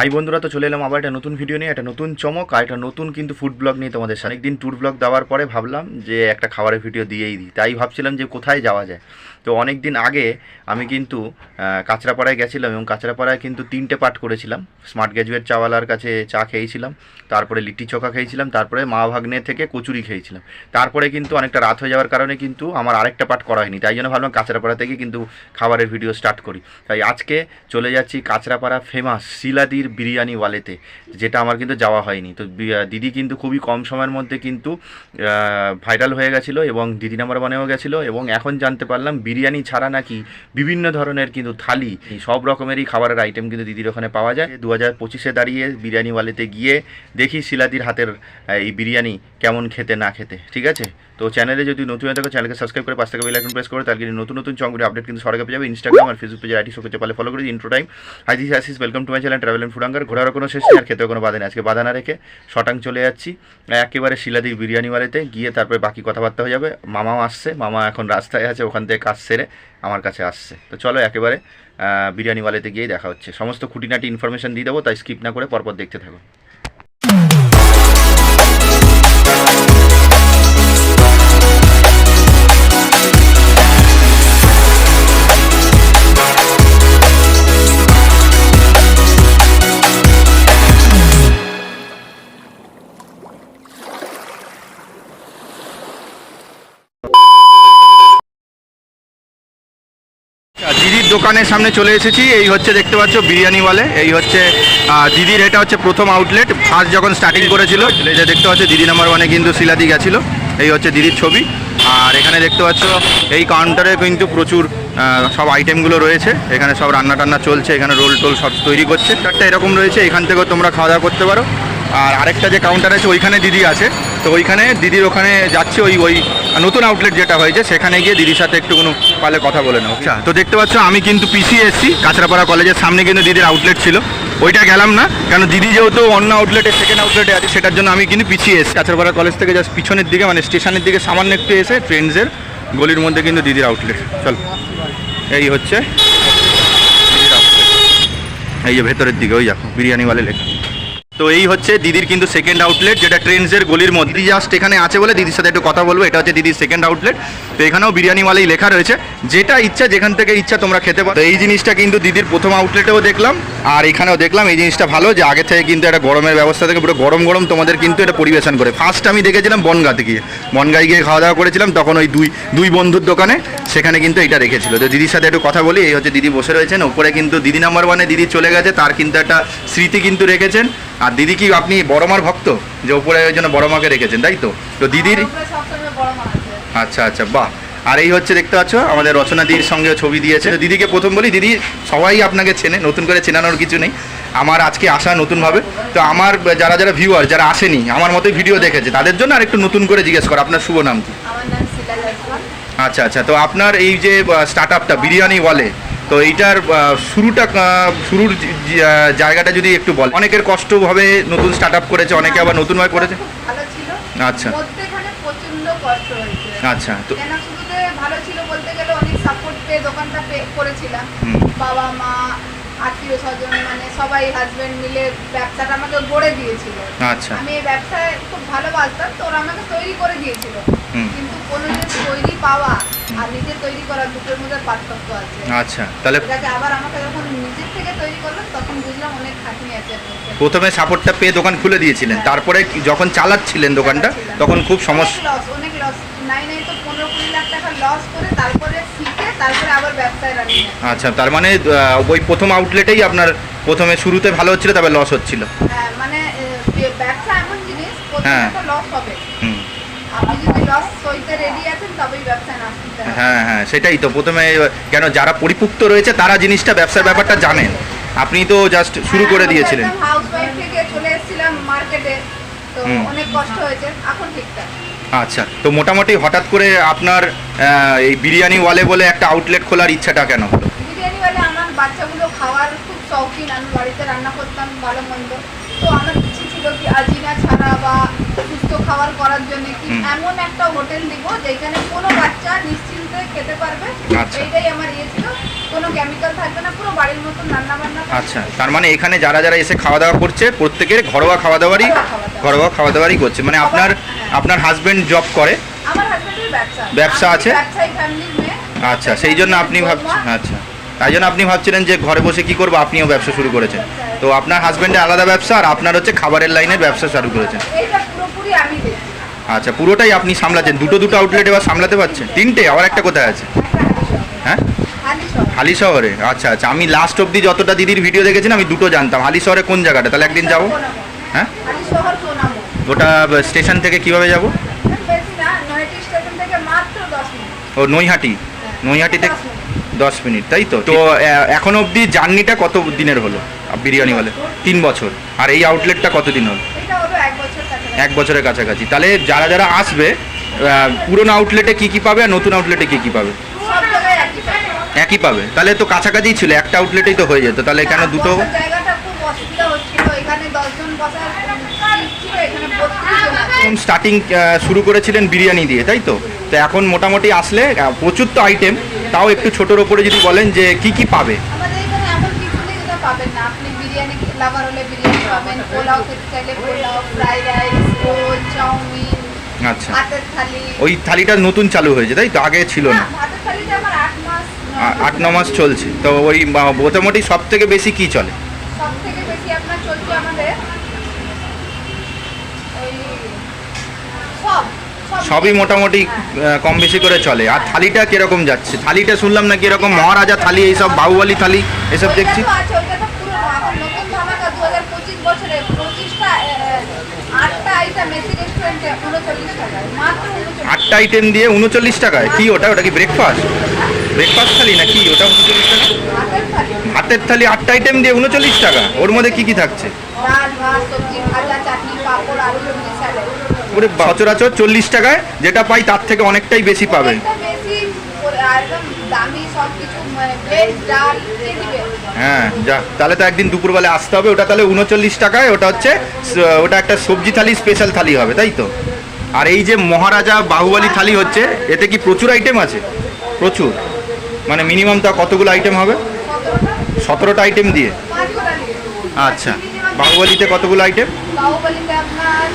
High বন্ধুরা, তো চলে এলাম আবার একটা নতুন ভিডিও নিয়ে, একটা নতুন চমক আর একটা নতুন কিন্তু ফুড ব্লগ নিয়ে তোমাদের সাথে একদিন ট্যুর ব্লগ দেওয়ার পরে ভাবলাম যে একটা খাবারের ভিডিও দিয়েই দিই। তাই ভাবছিলাম যে কোথায় যাওয়া যায়। তো অনেক দিন আগে আমি কিন্তু কাঁচরাপাড়ায় গেছিলাম এবং কাঁচরাপাড়ায় কিন্তু তিনটে পাঠ করেছিলাম। স্মার্ট গ্র্যাজুয়েট চাওয়ালার কাছে চা খেয়েছিলাম, তারপরে লিট্টি চোখা খেয়েছিলাম, তারপরে মা ভাগ্নে থেকে কচুরি খেয়েছিলাম। তারপরে কিন্তু অনেকটা রাত হয়ে যাওয়ার কারণে কিন্তু আমার আরেকটা পাঠ করা হয়নি। তাই জন্য ভাবলাম কাঁচরাপাড়া থেকে কিন্তু খাবারের ভিডিও স্টার্ট করি। তাই আজকে চলে যাচ্ছি কাঁচরাপাড়া ফেমাস শিলাদির বিরিয়ানি ওয়ালেতে, যেটা আমার কিন্তু যাওয়া হয়নি। তো দিদি কিন্তু খুবই কম সময়ের মধ্যে কিন্তু ভাইরাল হয়ে গেছিল এবং দিদি নাম্বার ওয়ানেও গেছিল এবং এখন জানতে পারলাম বিরিয়ানি ছাড়া নাকি বিভিন্ন ধরনের কিন্তু থালি সব রকমেরই খাবারের আইটেম কিন্তু দিদির ওখানে পাওয়া যায়। দু হাজার পঁচিশে দাঁড়িয়ে বিরিয়ানি ওয়ালেতে গিয়ে দেখি শিলাদির হাতের এই বিরিয়ানি কেমন খেতে না খেতে, ঠিক আছে? তো চ্যানেলে যদি নতুন হয়ে থাকো চ্যানেলকে সাবস্ক্রাইব করে পাঁচ টাকা বেল আইকন প্রেস করে তার কিন্তু নতুন নতুন চঙ্গুরি আপডেট কিন্তু সরকার পেয়ে যাবে। ইনস্টাগ্রাম আর ফেসবুক পেজে আইটি শোকে ফলো করে ইন্ট্রো টাইম দিস আসিস welcome to my channel travel and ফুডাঙ্গার ঘোরারও কোনো শেষ নেই, আর খেতেও কোনো বাধা নেই। আজকে বাধা না রেখে শটাং চলে যাচ্ছি। একেবারে শিলাদির বিরিয়ানি বাড়িতে গিয়ে তারপরে বাকি কথাবার্তা হয়ে যাবে। মামাও আসছে, মামা এখন রাস্তায় আছে, ওখান থেকে কাজ সেরে আমার কাছে আসছে। তো চলো একেবারে বিরিয়ানিওয়ালেতে বিরিয়ানি ওয়ালেতে গিয়েই দেখা হচ্ছে। সমস্ত খুঁটিনাটি ইনফরমেশান দিয়ে দেবো, তাই স্কিপ না করে পরপর দেখতে থাকো। দোকানের সামনে চলে এসেছি। এই হচ্ছে দেখতে পাচ্ছ বিরিয়ানি ওয়ালে। এই হচ্ছে দিদির, এটা হচ্ছে প্রথম আউটলেট ফার্স্ট যখন স্টার্টিং করেছিল, এই যে দেখতে পাচ্ছ, দিদি নাম্বার ওয়ানে কিন্তু শিলাদি গেছিল। এই হচ্ছে দিদির ছবি। আর এখানে দেখতে পাচ্ছ, এই কাউন্টারে কিন্তু প্রচুর সব আইটেমগুলো রয়েছে। এখানে সব রান্না টান্না চলছে, এখানে রোল টোল সব তৈরি করছে। একটা এরকম রয়েছে, এখান থেকেও তোমরা খাওয়া দাওয়া করতে পারো। আর আরেকটা যে কাউন্টার আছে ওইখানে দিদি আছে। তো ওইখানে দিদির ওখানে যাচ্ছে ওই ওই নতুন আউটলেট যেটা হয়েছে সেখানে গিয়ে দিদির সাথে একটু কোনো পালে কথা বলে নেব। আচ্ছা। তো দেখতে পাচ্ছ আমি কিন্তু পিছিয়ে এসেছি কাঁচরাপাড়া কলেজের সামনে কিন্তু দিদির আউটলেট ছিল। ওইটা গেলাম না কারণ দিদি যেহেতু অন্য আউটলেটে সেকেন্ড আউটলেটে আছে সেটার জন্য আমি কিন্তু পিছিয়ে এসেছি। কাঁচরাপাড়া কলেজ থেকে জাস্ট পিছনের দিকে মানে স্টেশনের দিকে সামান্য একটু এসে ট্রেন্ডসের গলির মধ্যে কিন্তু দিদির আউটলেট চল এই হচ্ছে এই যে ভেতরের দিকে ওই দেখো বিরিয়ানিওয়ালে লেখা। তো এই হচ্ছে দিদির কিন্তু সেকেন্ড আউটলেট যেটা ট্রেন্ডসের গলির মধ্যে। দিদি জাস্ট এখানে আছে বলে দিদির সাথে একটু কথা বলব, এটা হচ্ছে দিদির সেকেন্ড আউটলেট তো এখানেও বিরিয়ানিওয়ালাই লেখা রয়েছে। যেটা ইচ্ছা, যেখান থেকে ইচ্ছা তোমরা খেতে পারো। এই জিনিসটা কিন্তু দিদির প্রথম আউটলেটেও দেখলাম। আর এখানেও দেখলাম এই জিনিসটা ভালো যে আগে থেকে কিন্তু একটা গরমের ব্যবস্থা থেকে পুরো গরম গরম তোমাদের কিন্তু এটা পরিবেশন করে। ফার্স্ট আমি দেখেছিলাম বনগাতে গিয়ে। বনগায় গিয়ে খাওয়া দাওয়া করেছিলাম তখন ওই দুই দুই বন্ধুর দোকানে সেখানে কিন্তু এটা রেখেছিল। তো দিদির সাথে একটু কথা বলি এই হচ্ছে দিদি বসে রয়েছেন ওপরে কিন্তু দিদি নাম্বার ওয়ানে দিদি চলে গেছে তার কিন্তু একটা স্মৃতি কিন্তু রেখেছেন। আর দিদি কি আপনি বড়মার ভক্ত? যে ওপরে ওই জন্য বড় মাকে রেখেছেন তাই তো? তো দিদির। আচ্ছা আচ্ছা বাহ। আর এই হচ্ছে দেখতে পাচ্ছ আমাদের রচনা দিদির সঙ্গে ছবি দিয়েছে। দিদিকে প্রথম বলি দিদি সবাই আপনাকে চেনে নতুন করে চেনানোর কিছু নেই। আমার আজকে আসা নতুনভাবে। তো আমার যারা যারা ভিউয়ার যারা আসেনি আমার মতোই ভিডিও দেখেছে তাদের জন্য আর একটু নতুন করে জিজ্ঞেস কর আপনার শুভ নাম কি। আচ্ছা আচ্ছা তো আপনার এই যে স্টার্ট আপটা বিরিয়ানি ওয়ালে তো এইটার শুরুটা শুরুর জায়গাটা যদি একটু বল। অনেকের কষ্টভাবে নতুন স্টার্ট আপ করেছে অনেকে আবার নতুনভাবে করেছে। খুব ভালো ছিল। আচ্ছা। আচ্ছা তো কেন শুরুতে ভালো ছিল বলতে গেলে অনেক সাপোর্ট পেয়ে দোকানটা পে করেছিলাম বাবা মা আত্মীয় স্বজন মানে সবাই হাজবেন্ড মিলে ব্যবসাটা আমাকে গড়ে দিয়েছিল। আচ্ছা। আমি এই ব্যবসায় খুব ভালোবাসতাম তো ওরা আমাকে তৈরি করে দিয়েছিল। কিন্তু কোনো জিনিস তৈরি পাওয়া আর নিজে তৈরি করা দুটোর মধ্যে পার্থক্য আছে। আচ্ছা তাহলে এটাকে আবার আমাকে যখন নিজের থেকে তৈরি করলাম তখন বুঝলাম অনেক খাটনি আছে প্রথমে সাপোর্টটা পেয়ে দোকান খুলে দিয়েছিলেন। তারপরে কি- যখন চালাচ্ছিলেন দোকানটা তখন খুব সমস্যা অনেক লস অনেক লস নাই নাই তো পনেরো কুড়ি লাখ টাকা লস করে তারপরে তারপরে আবার ব্যবসায় রানিং আচ্ছা তার মানে ওই প্রথম আউটলেটেই আপনার প্রথমে শুরুতে ভালো হচ্ছিল তবে লস হচ্ছিল? হ্যাঁ মানে ব্যবসা এমন জিনিস হ্যাঁ। প্রথমে তো লস হবে। হুম। আপনি যদি লস সইতে রেডি আছেন তবেই ব্যবসায় নামতে হ্যাঁ হ্যাঁ সেটাই তো। প্রথমে কেন যারা পরিপুক্ত রয়েছে তারা জিনিসটা ব্যবসার ব্যাপারটা জানেন। আপনি তো জাস্ট শুরু করে দিয়েছিলেন। হাউস ওয়াইফ থেকে চলে এসেছিলাম মার্কেটে তো। অনেক কষ্ট হয়েছে। এখন ঠিকঠাক। আচ্ছা তো মোটামুটি হঠাৎ করে আপনার এই বিরিয়ানি ওয়ালে বলে একটা আউটলেট খোলার ইচ্ছাটা কেন হলো? বিরিয়ানি বলে আমার বাচ্চাগুলো খাওয়ার খুব শৌখিন। আমি বাড়িতে রান্না করতাম ভালো মন্দ। তো আমার ইচ্ছে ছিল কি আজিনা ছাড়া বা সুস্থ খাবার করার জন্য কি এমন একটা হোটেল দিব যেখানে কোনো বাচ্চা নিশ্চিন্ত নিশ্চিন্তে খেতে পারবে। আচ্ছা। এইটাই আমার ইয়ে ছিল। কোনো কেমিক্যাল থাকবে না পুরো বাড়ির মতন রান্না বান্না আচ্ছা তার মানে এখানে যারা যারা এসে খাওয়া দাওয়া করছে প্রত্যেকের ঘরোয়া খাওয়া দাওয়ারই ঘরোয়া খাওয়া দাওয়া। ঘরোয়া খাওয়া দাওয়ারই করছে। মানে আপনার আপনার হাজবেন্ড জব করে। ব্যবসা। আছে? আচ্ছা সেই জন্য আপনি ভাবছেন আচ্ছা। তাই জন্য আপনি ভাবছিলেন যে ঘরে বসে কি করব? আপনিও ব্যবসা শুরু করেছেন। তো আপনার হাজবেন্ডের আলাদা ব্যবসা আর আপনার হচ্ছে খাবারের লাইনের ব্যবসা শুরু করেছেন। আচ্ছা পুরোটাই আপনি সামলাচ্ছেন। দুটো দুটো আউটলেট এবার সামলাতে পারছেন? তিনটে? আবার একটা কোথায় আছে? হ্যাঁ? হালি শহরে। আচ্ছা আচ্ছা। আমি লাস্ট অবধি যতটা দিদির ভিডিও দেখেছিলাম আমি দুটো জানতাম। হালি শহরে কোন জায়গাটা? তাহলে একদিন যাব। হ্যাঁ? ওটা স্টেশন থেকে কীভাবে যাব? ও নৈহাটি। নৈহাটি থেকে দশ মিনিট। তাই তো? তো এখন অবধি জার্নিটা কত দিনের হলো বিরিয়ানি বলে তিন বছর। আর এই আউটলেটটা কতদিন হলো? এটা হলো এক বছরের কাছাকাছি। তাহলে যারা যারা আসবে পুরনো আউটলেটে কি কি পাবে আর নতুন আউটলেটে কি কি পাবে? একই পাবে। তাহলে তো কাছাকাছি ছিল একটা আউটলেটেই তো হয়ে যেত। তাহলে কেন দুটো বসার জায়গাটা খুব অসুবিধা হচ্ছিল এখানে দশজন বসার সিট ছিল এখানে আছে। স্টার্টিং শুরু করেছিলেন বিরিয়ানি দিয়ে তাই তো? তো এখন মোটামুটি আসলে প্রচুর তো আইটেম তাও একটু ছোটোর ওপরে যদি বলেন যে কি কি পাবে? আমাদের এখানে এমন কিছু নেই যেটা পাবেন না। আপনি বিরিয়ানি লাভার হলে বিরিয়ানি পাবেন। পোলাও খেতে চাইলে pulao fried rice roll chowmein আচ্ছা। ভাতের থালি। ওই থালিটা নতুন চালু হয়েছে তাই তো? আগে ছিল না। না ভাতের থালিটা আমার আট মাস আট ন মাস চলছে। তো ওই মোটামুটি সব থেকে বেশি কি চলে? সব থেকে বেশি আপনার চলছে আমাদের ওই সব সব সবই মোটামুটি হ্যাঁ। কম বেশি করে চলে। আর থালিটা কীরকম যাচ্ছে? থালিটা শুনলাম না এরকম মহারাজা থালি এইসব বাহুবলী থালি এসব দেখছি। তো আছে, ওইটা তো পুরনো। এখন নতুন ধামাকা 2025 বছরে 25টা, আহ, আটটা item এসি রেস্টুরেন্টে 39 টাকায়। মাত্র 39 আটটা আইটেম দিয়ে উনচল্লিশ টাকায়? কি ওটা? ওটা কি ব্রেকফাস্ট ব্রেকফাস্ট থালি না কি ওটা উনচল্লিশ টাকা? হাতের থালি। হাতের থালি আটটা আইটেম দিয়ে উনচল্লিশ টাকা। ওর মধ্যে কি কি থাকছে ডাল, ভাত, সবজি, ভাজা, চাটনি, পাঁপড়, আলু সবজি, স্যালাড। পুরো সচরাচর চল্লিশ টাকায় যেটা পাই তার থেকে অনেকটাই বেশি পাবেন। মানে। হ্যাঁ যা। তাহলে তো একদিন দুপুরবেলা আসতে হবে। ওটা তাহলে উনচল্লিশ টাকায় ওটা হচ্ছে ওটা একটা সবজি থালি স্পেশাল থালি হবে তাই তো? আর এই যে মহারাজা বাহুবলী থালি হচ্ছে এতে কি প্রচুর আইটেম আছে? প্রচুর। মানে মিনিমাম তা কতগুলো আইটেম হবে? সতেরোটা, আইটেম দিয়ে। আচ্ছা। বাহুবলীতে কতগুলো আইটেম বাহুবলীতে আপনার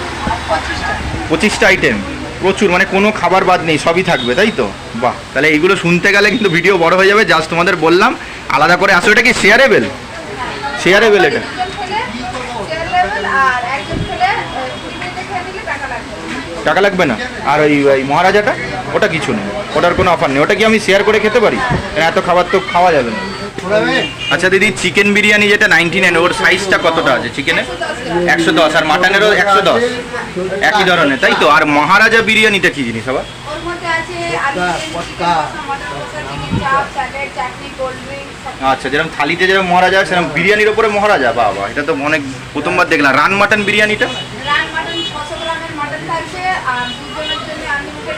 পঁচিশটা। আইটেম প্রচুর মানে কোনো খাবার বাদ নেই সবই থাকবে তাই তো? বাহ তাহলে এইগুলো শুনতে গেলে কিন্তু ভিডিও বড় হয়ে যাবে জাস্ট তোমাদের বললাম। আলাদা করে আসো এটা কি শেয়ারেবেল শেয়ারেবেল এটা। টাকা লাগবে না? আর ওই ওই মহারাজাটা? ওটা কিছু নেই ওটার কোনো অফার নেই। ওটা কি আমি শেয়ার করে খেতে পারি? এত খাবার তো খাওয়া যাবে না। আচ্ছা দিদি চিকেন বিরিয়ানি যেটা নাইনটি নাইন ওর সাইজটা কতটা আছে চিকেনের একশো দশ আর মাটনেরও একশো দশ। একই ধরনের তাই তো? আর মহারাজা বিরিয়ানিটা কি জিনিস আবার? চিকেন, চিকেন চিকেন আচ্ছা যেরকম থালিতে যেরকম মহারাজা সেরকম বিরিয়ানির ওপরে মহারাজা? বাবা এটা তো অনেক প্রথমবার দেখলাম। রান মাটন বিরিয়ানিটা? রান মাটন ছশো গ্রামের মাটন থাকবে আর দুজনের জন্য আনলিমিটেড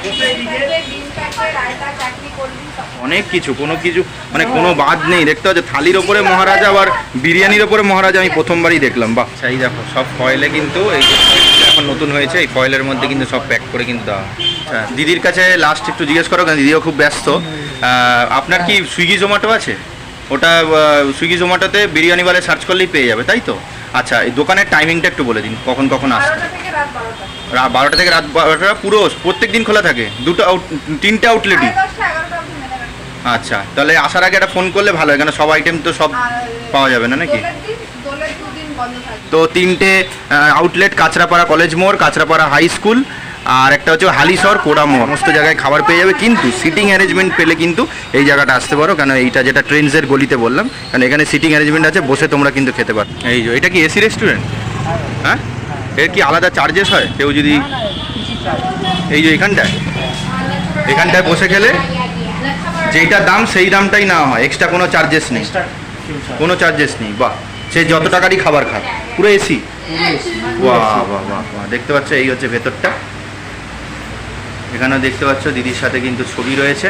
অনেক কিছু কোনো কিছু মানে কোনো বাদ নেই। দেখতে হচ্ছে থালির ওপরে মহারাজা আবার বিরিয়ানির ওপরে মহারাজা আমি প্রথমবারই দেখলাম। বাহ সেই দেখো সব ফয়েলে কিন্তু এই এখন নতুন হয়েছে এই ফয়েলের মধ্যে কিন্তু সব প্যাক করে কিন্তু দেওয়া হয়। আচ্ছা দিদির কাছে লাস্ট একটু জিজ্ঞেস করো কারণ দিদিও খুব ব্যস্ত। আপনার কি সুইগি জোম্যাটো আছে? ওটা সুইগি জোম্যাটোতে বিরিয়ানি বিরিয়ানিওয়ালে সার্চ করলেই পেয়ে যাবে তাই তো? আচ্ছা এই দোকানের টাইমিংটা একটু বলে দিন কখন কখন আসবে? বারোটা থেকে রাত বারোটা থেকে রাত বারোটা পুরো প্রত্যেক দিন খোলা থাকে। দুটো আউট তিনটে আউটলেটই আচ্ছা তাহলে আসার আগে একটা ফোন করলে ভালো হয় কেন সব আইটেম তো সব পাওয়া যাবে না নাকি? তো তিনটে আউটলেট কাঁচরাপাড়া কলেজ মোড় কাঁচরাপাড়া হাই স্কুল আর একটা হচ্ছে হালিশহর কোড়ামো সমস্ত জায়গায় খাবার পেয়ে যাবে কিন্তু সিটিং অ্যারেঞ্জমেন্ট পেলে কিন্তু এই জায়গাটা আসতে পারো কেন এইটা যেটা ট্রেন্ডসের গলিতে বললাম কারণ এখানে সিটিং অ্যারেঞ্জমেন্ট আছে বসে তোমরা কিন্তু খেতে পারো। এই যে এটা কি এসি রেস্টুরেন্ট হ্যাঁ? এর কি আলাদা চার্জেস হয়? কেউ যদি এই যে এখানটায়? এখানটায় বসে খেলে যেইটা দাম সেই দামটাই নেওয়া হয়। এক্সট্রা কোনো চার্জেস নেই। কোনো চার্জেস নেই। বাহ! সে যত টাকারই খাবার খায় পুরো এসি বাহ বাহ বাহ বাহ। দেখতে পাচ্ছ এই হচ্ছে ভেতরটা। এখানেও দেখতে পাচ্ছ দিদির সাথে কিন্তু ছবি রয়েছে।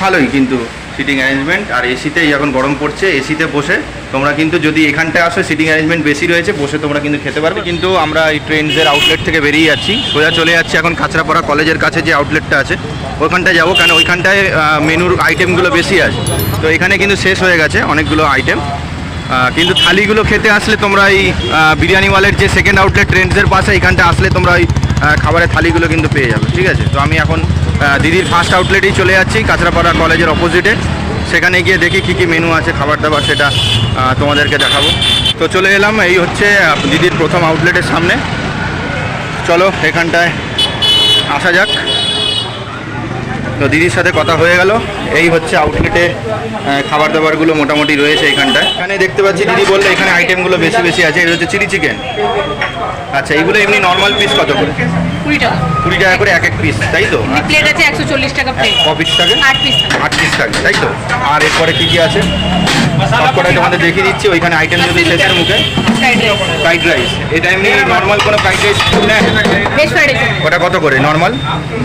ভালোই কিন্তু সিটিং অ্যারেঞ্জমেন্ট আর এসিতেই এখন গরম পড়ছে। এসিতে বসে তোমরা কিন্তু যদি এখানটায় আসো সিটিং অ্যারেঞ্জমেন্ট বেশি রয়েছে, বসে তোমরা কিন্তু খেতে পারবে। কিন্তু আমরা এই ট্রেন্ডসের আউটলেট থেকে বেরিয়ে যাচ্ছি। সোজা চলে যাচ্ছি এখন কাঁচরাপাড়া কলেজের কাছে যে আউটলেটটা আছে। ওইখানটায় যাব কারণ ওইখানটায় মেনুর আইটেমগুলো বেশি আছে। তো এখানে কিন্তু শেষ হয়ে গেছে অনেকগুলো আইটেম কিন্তু থালিগুলো খেতে আসলে তোমরা এই বিরিয়ানিওয়ালের যে সেকেন্ড আউটলেট ট্রেন্ডসের পাশে, এখানটা আসলে তোমরা ওই খাবারের থালিগুলো কিন্তু পেয়ে যাবে। ঠিক আছে? তো আমি এখন দিদির ফার্স্ট আউটলেটেই চলে যাচ্ছি কাঁচরাপাড়া কলেজের অপোজিটে সেখানে গিয়ে দেখি কী কী মেনু আছে, খাবার দাবার সেটা তোমাদেরকে দেখাবো। তো চলে এলাম, এই হচ্ছে দিদির প্রথম আউটলেটের সামনে। চলো, এখানটায় আসা যাক। তো দিদির সাথে কথা হয়ে গেল। এই হচ্ছে আউটলেটে খাবার দাবারগুলো মোটামুটি রয়েছে এখানটায়। এখানে দেখতে পাচ্ছি দিদি বললে এখানে আইটেমগুলো বেশি বেশি আছে এটা হচ্ছে চিলি চিকেন আচ্ছা এইগুলো এমনি নর্মাল পিস কত করে? কুড়ি টাকা। কুড়ি টাকা করে এক এক পিস তাই তো? প্লেট আছে একশো চল্লিশ টাকা প্লেট ক পিস থাকে? আট পিস আট পিস থাকে তাই তো? আর এরপরে কি কি আছে? সবকটাই তোমাদের দেখিয়ে দিচ্ছি ওইখানে আইটেম যদি শেষের মুখে। ফ্রাইড রাইস এটা এমনি নর্মাল কোনো ফ্রাইড রাইস ওটা কত করে নর্মাল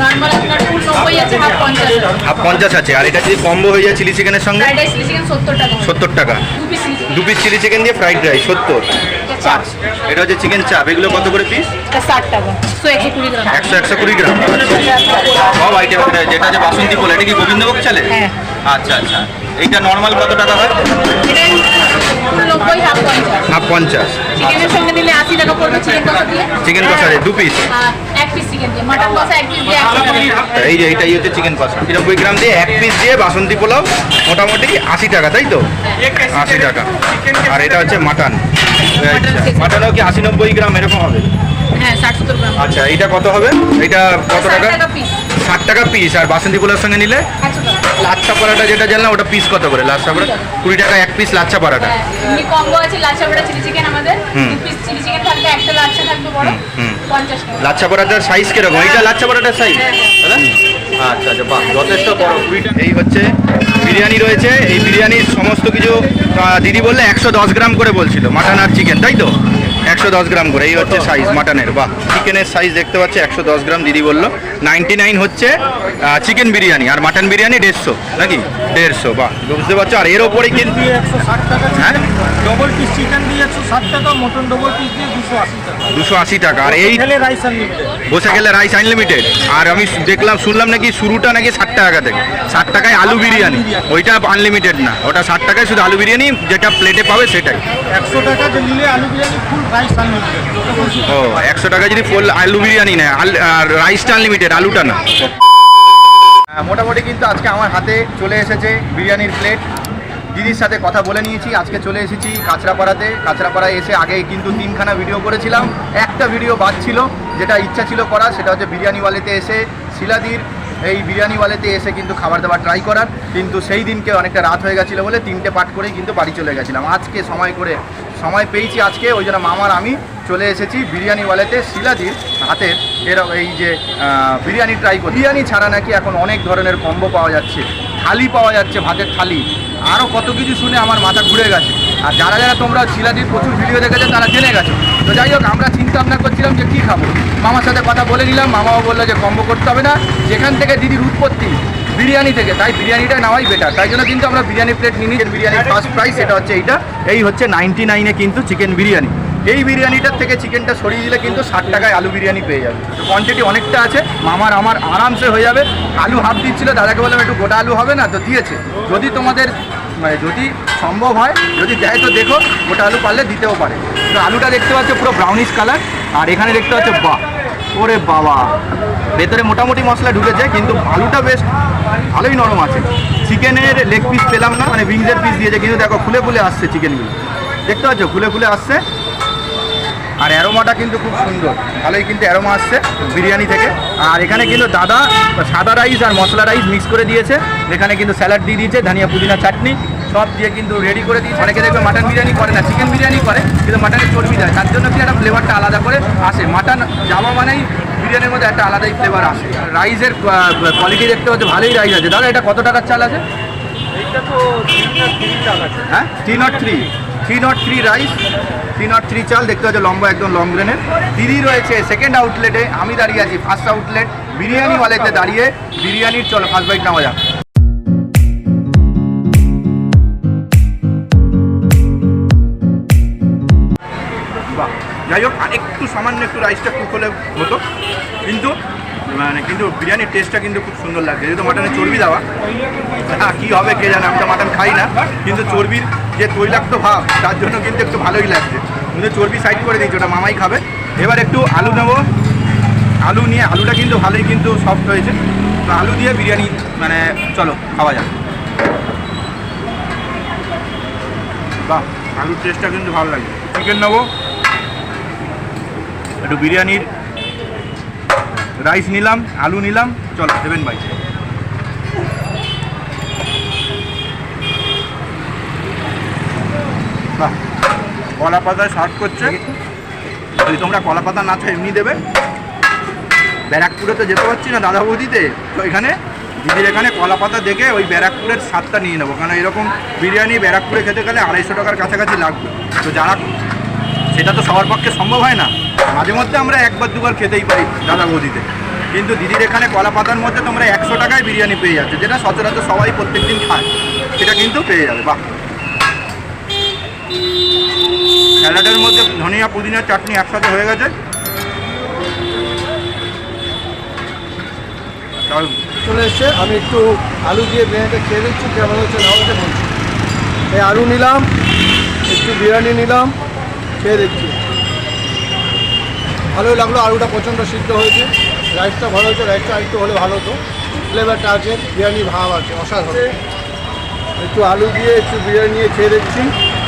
নর্মাল আপনার ফুল নব্বই আছে হাফ পঞ্চাশ। হাফ পঞ্চাশ আছে আর এটা যদি কম্বো হয়ে যায় চিলি চিকেনের সঙ্গে? সত্তর টাকা দু পিস চিলি চিকেন। দিয়ে ফ্রাইড রাইস সত্তর। এটা হচ্ছে চিকেন চাপ। এগুলো কত করে পিস এটা একশো একশো কুড়ি গ্রাম। সব আইটেম যেটা যে বাসন্তী পোলা। এটা কি গোবিন্দভোগ চালে হ্যাঁ। আচ্ছা আচ্ছা। এইটা নর্মাল কত টাকা হয়? এটা হাফ পঞ্চাশ। চিকেন কষা দু পিস পিস চিকেন দিয়ে মাটন কষা এক পিস দিয়ে এই যে এইটাই হচ্ছে চিকেন কষা। নিরানব্বই গ্রাম দিয়ে এক পিস দিয়ে বাসন্তী পোলাও মোটামুটি আশি টাকা তাই তো? আশি টাকা। আর এটা হচ্ছে মাটন মাটনও কি আশি নব্বই গ্রাম এরকম হবে? হ্যাঁ আচ্ছা এইটা কত হবে? এটা কত টাকা? ষাট টাকা পিস আর বাসন্তী পোলার সঙ্গে নিলে? লাচ্ছা পরাটা যেটা জানলাম ওটা পিস কত করে? লাচ্ছা পরাটা? কুড়ি টাকা এক পিস লাচ্ছা পরাটা। হ্যাঁ, এমনি কম্বো আছে লাচ্ছা বড়া চিলি চিকেন আমাদের। দু পিস চিলি চিকেন থাকবে একটা লাচ্ছা থাকবে বড় হুম, হুম। পঞ্চাশ টাকা। লাচ্ছা পরাটার সাইজ কীরকম? এইটা লাচ্ছা পরাটার সাইজ আচ্ছা আচ্ছা বাহ যথেষ্ট বড়। কুড়িটা এই হচ্ছে বিরিয়ানি রয়েছে। এই বিরিয়ানির সমস্ত কিছু দিদি বললে একশো দশ গ্রাম করে বলছিল মাটন আর চিকেন তাই তো? একশো দশ গ্রাম করে এই হচ্ছে সাইজ মাটনের বাহ। চিকেনের সাইজ দেখতে পাচ্ছি একশো দশ গ্রাম দিদি বলল। নাইনটি নাইন হচ্ছে চিকেন বিরিয়ানি আর মাটন বিরিয়ানি দেড়শো নাকি? দেড়শো বাহ বুঝতে পারছ? আর এর ওপরেই কিন্তু একশো ষাট টাকা হ্যাঁ? ডবল পিস চিকেন দিয়ে একশো ষাট টাকা মটন ডবল পিস দিয়ে দুশো আশি টাকা। দুশো আশি টাকা আর এই রাইস আনলিমিটেড বসে গেলে রাইস আনলিমিটেড আর আমি দেখলাম শুনলাম নাকি শুরুটা নাকি ষাট টাকা থেকে। ষাট টাকায় আলু বিরিয়ানি ওইটা আনলিমিটেড না। ওটা ষাট টাকায় শুধু আলু বিরিয়ানি যেটা প্লেটে পাবে সেটাই। একশো টাকা নিলে আলু বিরিয়ানি ফুল ও। একশো টাকা যদি ফুল আলু বিরিয়ানি নেয় আল- আর রাইসটা আনলিমিটেড আলুটা না। মোটামুটি কিন্তু আজকে আমার হাতে চলে এসেছে বিরিয়ানির প্লেট দিদির সাথে কথা বলে নিয়েছি আজকে চলে এসেছি কাঁচরাপাড়াতে। কাঁচরাপাড়ায় এসে আগে কিন্তু তিনখানা ভিডিও করেছিলাম। একটা ভিডিও বাদ ছিল যেটা ইচ্ছা ছিল করা সেটা হচ্ছে বিরিয়ানিওয়ালেতে এসে শিলাদির এই বিরিয়ানিওয়ালেতে এসে কিন্তু খাবার দাবার ট্রাই করার। কিন্তু সেই দিনকে অনেকটা রাত হয়ে গেছিল বলে তিনটে পাট করেই কিন্তু বাড়ি চলে গেছিলাম। আজকে সময় করে, সময় পেয়েছি আজকে, ওই জন্য মামার আমি চলে এসেছি বিরিয়ানিওয়ালেতে শিলাদির হাতের এর এই যে বিরিয়ানি ট্রাই করি বিরিয়ানি ছাড়া নাকি এখন অনেক ধরনের কম্বো পাওয়া যাচ্ছে। থালি পাওয়া যাচ্ছে, ভাতের থালি। আরও কত কিছু শুনে আমার মাথা ঘুরে গেছে। আর যারা যারা তোমরা শিলাদির প্রচুর ভিডিও দেখেছ, তারা জেনে গেছো। তো যাই হোক, আমরা চিন্তা ভাবনা করছিলাম যে কী খাব। মামার সাথে কথা বলে নিলাম, মামাও বলল যে কম্বো করতে হবে না। যেখান থেকে দিদির উৎপত্তি, বিরিয়ানি থেকে। তাই বিরিয়ানিটা নেওয়াই বেটার তাই জন্য কিন্তু আমরা বিরিয়ানি প্লেট নিয়ে নিই বিরিয়ানির ফার্স্ট প্রাইস এটা হচ্ছে এইটা। এই হচ্ছে নাইনটি নাইনে কিন্তু চিকেন বিরিয়ানি। এই বিরিয়ানিটার থেকে চিকেনটা সরিয়ে দিলে কিন্তু ষাট টাকায় আলু বিরিয়ানি পেয়ে যাবে। কোয়ান্টিটি অনেকটা আছে। মামার আমার আরামসে হয়ে যাবে। আলু হাফ দিচ্ছিল, দাদাকে বললাম, একটু গোটা আলু হবে না? তো দিয়েছে। যদি তোমাদের মানে যদি সম্ভব হয়, যদি দেয় তো দেখো গোটা আলু পারলে দিতেও পারে। তো আলুটা দেখতে পাচ্ছ পুরো ব্রাউনিশ কালার আর এখানে দেখতে পাচ্ছ বা ওরে বাবা। ভেতরে মোটামুটি মশলা ঢুকেছে, কিন্তু আলুটা বেশ ভালোই নরম আছে। চিকেনের লেগ পিস পেলাম না মানে উইংসের পিস দিয়েছে, কিন্তু দেখো, খুলে খুলে আসছে চিকেনগুলো দেখতে পাচ্ছ, খুলে খুলে আসছে। আর অ্যারোমাটা কিন্তু খুব সুন্দর। ভালোই কিন্তু অ্যারোমা আসছে বিরিয়ানি থেকে। আর এখানে কিন্তু দাদা সাদা রাইস আর মশলা রাইস মিক্স করে দিয়েছে। এখানে কিন্তু স্যালাড দিয়ে দিয়েছে ধনিয়া পুদিনা চাটনি সব দিয়ে কিন্তু রেডি করে দিয়েছে। অনেকে দেখবে মাটন বিরিয়ানি করে না চিকেন বিরিয়ানি করে কিন্তু মাটনের চর্বি দেয়। তার জন্য কি একটা ফ্লেভারটা আলাদা করে আসে। মাটন জামা মানেই বিরিয়ানির মধ্যে একটা আলাদাই ফ্লেভার আসে। রাইসের কোয়ালিটি দেখতে হচ্ছে ভালোই রাইস আছে। দাদা এটা কত টাকার চাল আছে? এইটা তো হ্যাঁ? Three nought three three nought three rice, three nought three চাল, দেখতে হচ্ছে লম্বা একদম লং গ্রেনের দিদি রয়েছে সেকেন্ড আউটলেটে আমি দাঁড়িয়ে আছি ফার্স্ট আউটলেট বিরিয়ানি ওয়ালেতে দাঁড়িয়ে বিরিয়ানির, চলো ফার্স্ট বাইট নেওয়া যাক। যাই হোক আরেকটু সামান্য একটু রাইসটা কুক হলে হতো। কিন্তু মানে কিন্তু বিরিয়ানির টেস্টটা কিন্তু খুব সুন্দর লাগছে। যেহেতু মাটনে চর্বি দেওয়া হ্যাঁ কী হবে কে জানে আমি তো মাটন খাই না, কিন্তু চর্বির যে তৈলাক্ত ভাব, তার জন্য কিন্তু একটু ভালোই লাগছে। কিন্তু চর্বি সাইড করে দিয়েছি, ওটা মামাই খাবে। এবার একটু আলু নেব। আলু নিয়ে, আলুটা কিন্তু ভালোই কিন্তু সফট হয়েছে। তো আলু দিয়ে বিরিয়ানি মানে চলো, খাওয়া যাক। বাহ, আলুর টেস্টটা কিন্তু ভালো লাগে চিকেন নেব। একটু বিরিয়ানির রাইস নিলাম আলু নিলাম চলো সেভেন বাই বাহ কলা পাতায় সার্ভ করছে। যদি তোমরা কলা পাতা না চাও এমনি দেবে। ব্যারাকপুরে তো যেতে পারছি না দাদা বৌদিতে। তো এখানে দিদির এখানে কলা পাতা দেখে ওই ব্যারাকপুরের স্বাদটা নিয়ে নেব। কারণ এরকম বিরিয়ানি ব্যারাকপুরে খেতে গেলে আড়াইশো টাকার কাছাকাছি লাগবে। তো যারা সেটা তো সবার পক্ষে সম্ভব হয় না। মাঝে মধ্যে আমরা একবার দুবার খেতেই পারি দাদা বৌদিতে কিন্তু দিদির এখানে কলা পাতার মধ্যে তোমরা একশো টাকায় বিরিয়ানি পেয়ে যাচ্ছে, যেটা সচরাচর সবাই প্রত্যেক দিন খায়। সেটা কিন্তু পেয়ে যাবে, বাহ। স্যালাডের মধ্যে ধনিয়া, পুদিনার চাটনি একসাথে হয়ে গেছে। চলে এসছে, আমি একটু আলু দিয়ে বিরিয়ানিটা খেয়ে দিচ্ছি কেমন হচ্ছে না হচ্ছে বলছি। এই আলু নিলাম, একটু বিরিয়ানি নিলাম, খেয়ে দেখছি। ভালোই লাগল, আলুটা প্রচণ্ড সিদ্ধ হয়েছে। রাইসটা ভালো হয়েছে রাইসটা একটু হলে ভালো হতো। ফ্লেভারটা আছে, বিরিয়ানি ভাব আছে, অসাধারণ। একটু আলু দিয়ে একটু বিরিয়ানি নিয়ে খেয়ে দেখছি,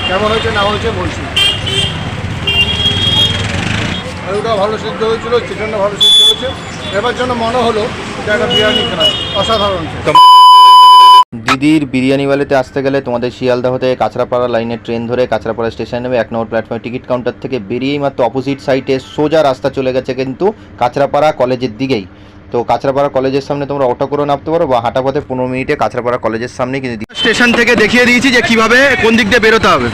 কেমন হয়েছে না হয়েছে বলছি। আলুটা ভালো সিদ্ধ হয়েছিল চিকেনটা ভালো সিদ্ধ হয়েছে। এবার জন্য মনে হলো যে একটা বিরিয়ানি খেলাম, অসাধারণ দিদির বিরিয়ানিওয়ালাতে আসতে গেলে তোমাদের শিয়ালদা হতে কাঁচরাপাড়া লাইনের ট্রেন ধরে কাঁচরাপাড়া স্টেশন নেবে এক নম্বর প্ল্যাটফর্মে টিকিট কাউন্টার থেকে বেরিয়েই মাত্র অপোজিট সাইডে সোজা রাস্তা চলে গেছে কিন্তু কাঁচরাপাড়া কলেজের দিকেই। তো কাঁচরাপাড়া কলেজের সামনে তোমরা অটো করে নামতে পারো বা হাঁটা পথে পনেরো মিনিটে কাঁচরাপাড়া কলেজের সামনে কিন্তু স্টেশন থেকে দেখিয়ে দিয়েছি যে কীভাবে কোন দিক দিয়ে বেরোতে হবে।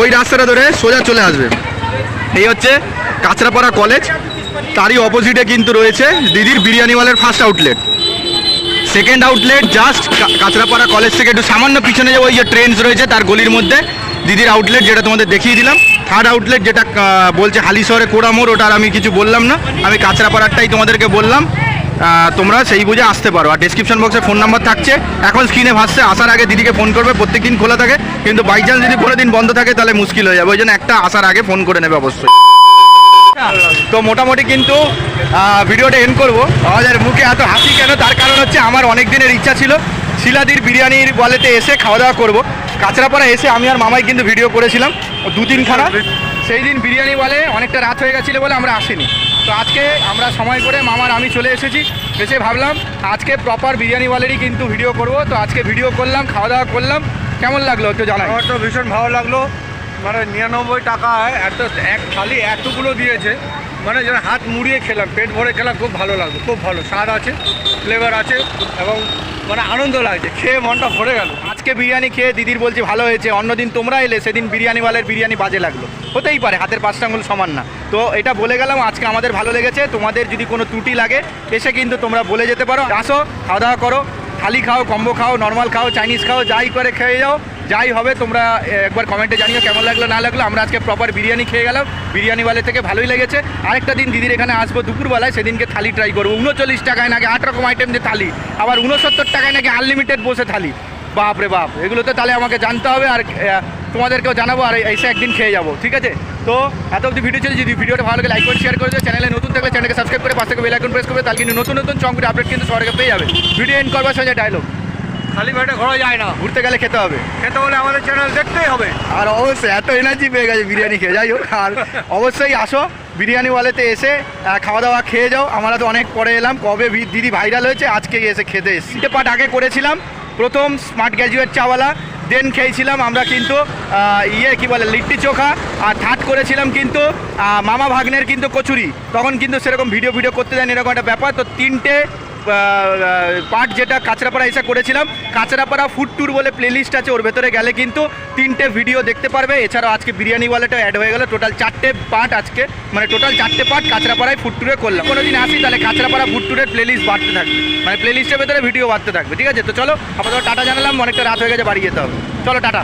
ওই রাস্তাটা ধরে সোজা চলে আসবে। এই হচ্ছে কাঁচরাপাড়া কলেজ। তারই অপোজিটে কিন্তু রয়েছে দিদির বিরিয়ানিওয়ালের first outlet second outlet just Kanchrapara college থেকে একটু সামান্য পিছনে যে ওই যে ট্রেন্স রয়েছে, তার গলির মধ্যে। দিদির আউটলেট যেটা তোমাদের দেখিয়ে দিলাম। থার্ড আউটলেট যেটা বলছে হালি শহরে কোড়ামোড়, ওটার আমি কিছু বললাম না। আমি কাঁচরাপাড়ারটাই তোমাদেরকে বললাম। তোমরা সেই বুঝে আসতে পারো। আর ডিসক্রিপশন বক্সে ফোন নাম্বার থাকছে। এখন স্ক্রিনে ভাসছে। আসার আগে দিদিকে ফোন করবে। প্রত্যেক দিন খোলা থাকে। কিন্তু বাই চান্স যদি কোনো দিন বন্ধ থাকে, তাহলে মুশকিল হয়ে যাবে। ওই জন্য একটা আসার আগে ফোন করে নেবে অবশ্যই। তো মোটামুটি কিন্তু ভিডিওটা এন্ড করব। আমাদের মুখে এত হাসি কেন? তার কারণ হচ্ছে আমার অনেক দিনের ইচ্ছা ছিল শিলাদির বিরিয়ানির বলেতে এসে খাওয়া দাওয়া করব। কাঁচরাপাড়া এসে আমি আর মামাই কিন্তু ভিডিও করেছিলাম দু তিনখানা। সেই দিন বিরিয়ানি বলে অনেকটা রাত হয়ে গেছিল বলে আমরা আসিনি। তো আজকে আমরা সময় করে মামার আমি চলে এসেছি। এসে ভাবলাম আজকে প্রপার বিরিয়ানি ওয়ালেরই কিন্তু ভিডিও করব। তো আজকে ভিডিও করলাম খাওয়া দাওয়া করলাম। কেমন লাগল একটু জানাই? আমার তো ভীষণ ভালো লাগল। মানে নিরানব্বই টাকায় এত, এক থালি এতগুলো দিয়েছে। মানে যেন হাত মুড়িয়ে খেলাম, পেট ভরে খেলাম, খুব ভালো লাগল, খুব ভালো। স্বাদ আছে ফ্লেভার আছে, এবং মানে আনন্দ লাগছে, খেয়ে মনটা ভরে গেল। আজকে বিরিয়ানি খেয়ে দিদির বলছি ভালো হয়েছে, অন্যদিন তোমরা এলে সেদিন বিরিয়ানিওয়ালের বিরিয়ানি বাজে লাগল। হতেই পারে, হাতের পাঁচটা আঙুল সমান না। তো এটা বলে গেলাম, আজকে আমাদের ভালো লেগেছে, তোমাদের যদি কোনো ত্রুটি লাগে, এসে কিন্তু তোমরা বলে যেতে পারো। আসো, খাওয়া দাওয়া করো, থালি খাও, কম্বো খাও নর্মাল খাও চাইনিজ খাও, যাই করে খেয়ে যাও। যাই হবে, তোমরা একবার কমেন্টে জানিও কেমন লাগল, না লাগল। আমরা আজকে প্রপার বিরিয়ানি খেয়ে গেলাম। বিরিয়ানিওয়ালে থেকে ভালোই লেগেছে। আরেকটা দিন দিদির এখানে আসব দুপুরবেলায়, সেদিনকে থালি ট্রাই করব। উনচল্লিশ টাকায় নাকি আট রকম আইটেম দিয়ে থালি, আবার উনসত্তর টাকায় নাকি আনলিমিটেড বসে থালি। বাপ রে বাপ, এগুলো তো তাহলে আমাকে জানতে হবে আর তোমাদেরকেও জানাব আর এসে একদিন খেয়ে যাব, ঠিক আছে? তো এত অবধি ভিডিও চলে যদি ভিডিওটা ভালো লাগে লাইক করে শেয়ার করে চ্যানেলে নতুন থাকলে চ্যানেলকে সাবস্ক্রাইব করে পাশে বেল আইকন প্রেস করবে, তাহলে কিন্তু নতুন নতুন চঙ্কুরি আপডেট কিন্তু সবাইকে পেয়ে যাবে। ভিডিও এন্ড করবার সঙ্গে ডায়লগ খালি পেটে ঘোরা যায় না। ঘুরতে গেলে খেতে হবে। খেতে হলে আমাদের চ্যানেল দেখতেই হবে। আর অবশ্যই এত এনার্জি পেয়ে গেছে বিরিয়ানি খেয়ে। যাই হোক আর অবশ্যই আসো বিরিয়ানি ওয়ালেতে এসে খাওয়া দাওয়া খেয়ে যাও। আমরা তো অনেক পরে এলাম। কবে দিদি ভাইরাল হয়েছে আজকে এসে খেতে এসেছি। পার্ট আগে করেছিলাম। প্রথম স্মার্ট গ্র্যাজুয়েট চাওয়ালা দেন খেয়েছিলাম আমরা কিন্তু ইয়ে কি বলে লিট্টি চোখা। আর থার্ড করেছিলাম কিন্তু মামা ভাগ্নের কিন্তু কচুরি। তখন কিন্তু সেরকম ভিডিও ভিডিও করতে দেন এরকম একটা ব্যাপার। তো তিনটে পার্ট যেটা কাঁচরাপাড়া এসে করেছিলাম, কাঁচরাপাড়া ফুড ট্যুর বলে প্লেলিস্ট আছে, ওর ভেতরে গেলে কিন্তু তিনটে ভিডিও দেখতে পারবে। এছাড়াও আজকে বিরিয়ানি ওয়ালেটা অ্যাড হয়ে গেল টোটাল চারটে পার্ট আজকে মানে টোটাল চারটে পার্ট কাঁচরাপাড়ায় ফুড ট্যুরে করলাম। কোনো দিন আসি, তাহলে কাঁচরাপাড়া ফুড ট্যুরের প্লেলিস্ট বাড়তে থাকবে। মানে প্লেলিস্টের ভেতরে ভিডিও বাড়তে থাকবে, ঠিক আছে? তো চলো, আপাতত টাটা জানালাম, অনেকটা রাত হয়ে গেছে, বাড়ি যেতে হবে। চলো, টাটা।